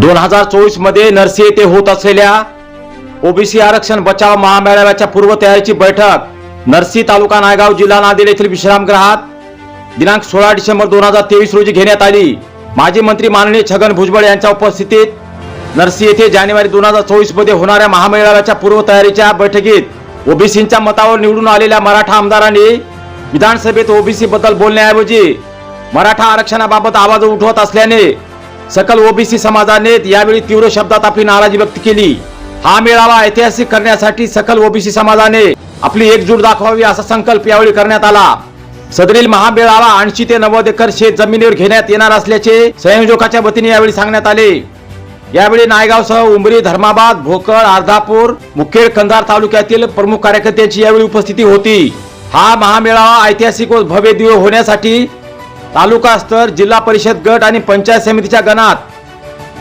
दोन हजार चोवीसमध्ये नरसी येथे होत असलेल्या ओबीसी आरक्षण बचाव महामेळाव्याच्या पूर्वतयारीची बैठक नरसी तालुका नायगाव जिल्हा नांदेड येथील विश्रामगृहात दिनांक सोळा डिसेंबर दोन हजार तेवीस रोजी घेण्यात आली. माजी मंत्री माननीय छगन भुजबळ यांच्या उपस्थितीत नरसी येथे जानेवारी दोन हजार चोवीसमध्ये होणाऱ्या महामेळाव्याच्या पूर्वतयारीच्या बैठकीत ओबीसींच्या मतावर निवडून आलेल्या मराठा आमदारांनी विधानसभेत ओबीसी बद्दल बोलण्याऐवजी मराठा आरक्षणाबाबत आवाज उठवत असल्याने सकल ओबीसी समाजाने यावेळी तीव्र शब्दात आपली नाराजी व्यक्त केली. हा मेळावा ऐतिहासिक करण्यासाठी सकल ओबीसी समाजाने आपली एकजूट दाखवावी असा संकल्प यावेळी करण्यात आला. सदरील महामेळावा ऐंशी ते नव्वद एकर शेत जमिनीवर घेण्यात येणार असल्याचे संयोजकाच्या वतीने यावेळी सांगण्यात आले. यावेळी नायगावसह उमरी धर्माबाद भोकर अर्धापूर मुखेड कंधार तालुक्यातील प्रमुख कार्यकर्त्यांची यावेळी उपस्थिती होती. हा महामेळावा ऐतिहासिक व भव्य दिव्य होण्यासाठी तालुका स्तर जिल्हा परिषद गट आणि पंचायत समितीच्या गणात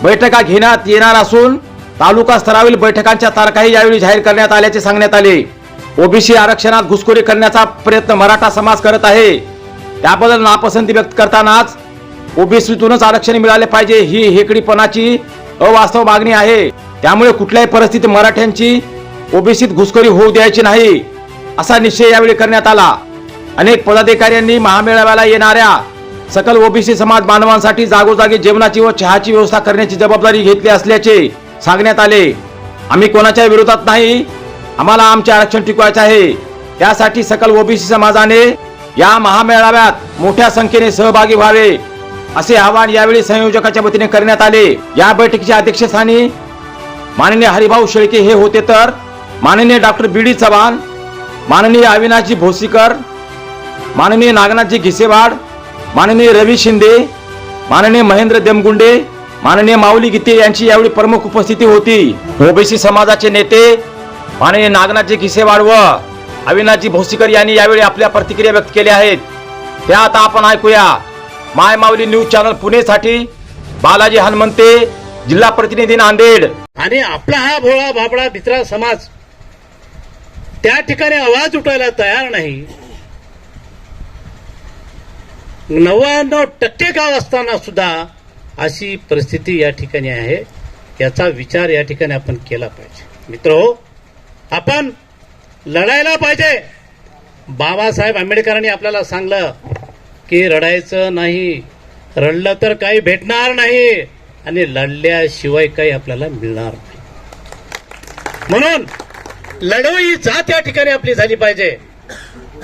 बैठका घेण्यात येणार असून तालुका स्तरावरील बैठकांच्या तारखाही यावेळी जाहीर करण्यात आल्याचे सांगण्यात आले. ओबीसी आरक्षणात घुसखोरी करण्याचा प्रयत्न मराठा समाज करत आहे. त्याबद्दल नापसंती व्यक्त करतानाच ओबीसीतूनच आरक्षण मिळाले पाहिजे ही हेकडीपणाची अवास्तव मागणी आहे. त्यामुळे कुठल्याही परिस्थितीत मराठ्यांची ओबीसीत घुसखोरी होऊ द्यायची नाही असा निश्चय यावेळी करण्यात आला. अनेक पदाधिकाऱ्यांनी महामेळाव्याला येणाऱ्या सकल ओबीसी समाज बांधवांसाठी जागोजागी जेवणाची व चहाची व्यवस्था करण्याची जबाबदारी घेतली असल्याचे सांगण्यात आले. आम्ही कोणाच्या विरोधात नाही. आम्हाला आमचे आरक्षण टिकवायचे आहे. त्यासाठी सकल ओबीसी समाजाने या महामेळाव्यात मोठ्या संख्येने सहभागी व्हावे असे आवाहन यावेळी संयोजकाच्या वतीने करण्यात आले. या बैठकीच्या अध्यक्षस्थानी माननीय हरिभाऊ शेळके हे होते तर माननीय डॉक्टर बी डी चव्हाण माननीय अविनाशजी भोसीकर माननीय नागनाथजी घिसेवाड माननीय रवी शिंदे माननीय महेंद्र देमगुंडे माननीय माऊली गीते यांची यावेळी प्रमुख उपस्थिती होती. ओबीसी समाजाचे नेते माननीय नागनाथजी घिसेवाड व अविनाथजी भोसीकर यांनी यावेळी आपल्या प्रतिक्रिया व्यक्त केल्या आहेत. त्या आता आपण ऐकूया. माय माऊली न्यूज चॅनल पुणेसाठी बालाजी हनुमंते जिल्हा प्रतिनिधी नांदेड. आणि आपला हा भोळा भाबडा भित्रा समाज त्या ठिकाणी आवाज उठवायला तयार नाही. नव्याण्णव टक्के गाव असताना सुद्धा अशी परिस्थिती या ठिकाणी आहे याचा विचार या ठिकाणी आपण केला पाहिजे. मित्र हो आपण लढायला पाहिजे. बाबासाहेब आंबेडकरांनी आपल्याला सांगलं की रडायचं नाही रडलं तर काही भेटणार नाही आणि लढल्याशिवाय काही आपल्याला मिळणार नाही. म्हणून लढो ही जात या ठिकाणी आपली झाली पाहिजे.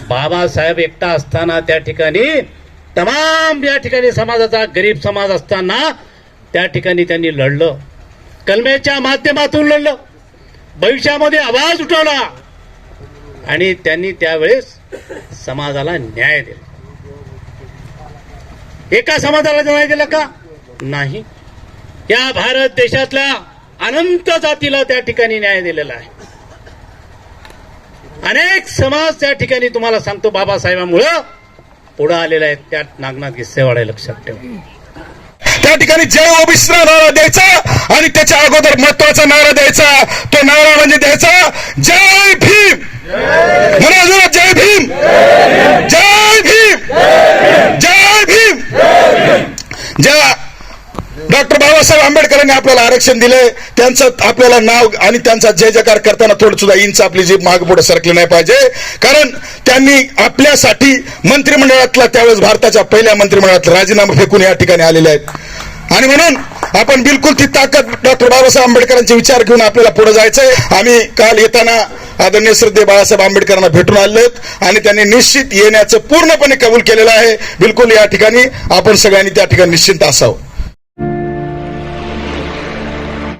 बाबासाहेब एकटा असताना त्या ठिकाणी तमाम या ठिकाणी समाजाचा गरीब समाज असताना त्या ठिकाणी त्यांनी लढलं. कलमेच्या माध्यमातून लढलं. भविष्यामध्ये आवाज उठवला. आणि त्यांनी त्यावेळेस समाजाला न्याय दिला. एका समाजाला न्याय दिला का? नाही. या भारत देशातल्या अनंत जातीला त्या ठिकाणी न्याय दिलेला आहे. अनेक समाज त्या ठिकाणी तुम्हाला सांगतो बाबासाहेबांमुळं. पुढे आलेला आहे त्यात नागनाथ गिस्सेवाडा लक्षात ठेवा. त्या ठिकाणी जय ओबीसीला नारा द्यायचा आणि त्याच्या अगोदर महत्त्वाचा नारा द्यायचा. तो नारा म्हणजे द्यायचा जय भीम. म्हणा जय भीम. जय भीम. जय भीम. ज्या डॉक्टर बाबासाहेब आंबेडकरांनी आपल्याला आरक्षण दिले त्यांचं आपल्याला नाव आणि त्यांचा जय जयकार करताना थोडं सुद्धा इंच आपली जी माग पुढे सरकली नाही पाहिजे. कारण त्यांनी आपल्यासाठी मंत्रिमंडळातला त्यावेळेस भारताच्या पहिल्या मंत्रिमंडळातला राजीनामा फेकून या ठिकाणी आलेले आहेत. आणि म्हणून आपण बिलकुल ती ताकद डॉक्टर बाबासाहेब आंबेडकरांचे विचार घेऊन आपल्याला पुढे जायचंय. आम्ही काल येताना आदरणीय श्रद्धे बाळासाहेब आंबेडकरांना भेटून आले आहेत आणि त्यांनी निश्चित येण्याचं पूर्णपणे कबूल केलेलं आहे. बिलकुल या ठिकाणी आपण सगळ्यांनी त्या ठिकाणी निश्चिंत असावं.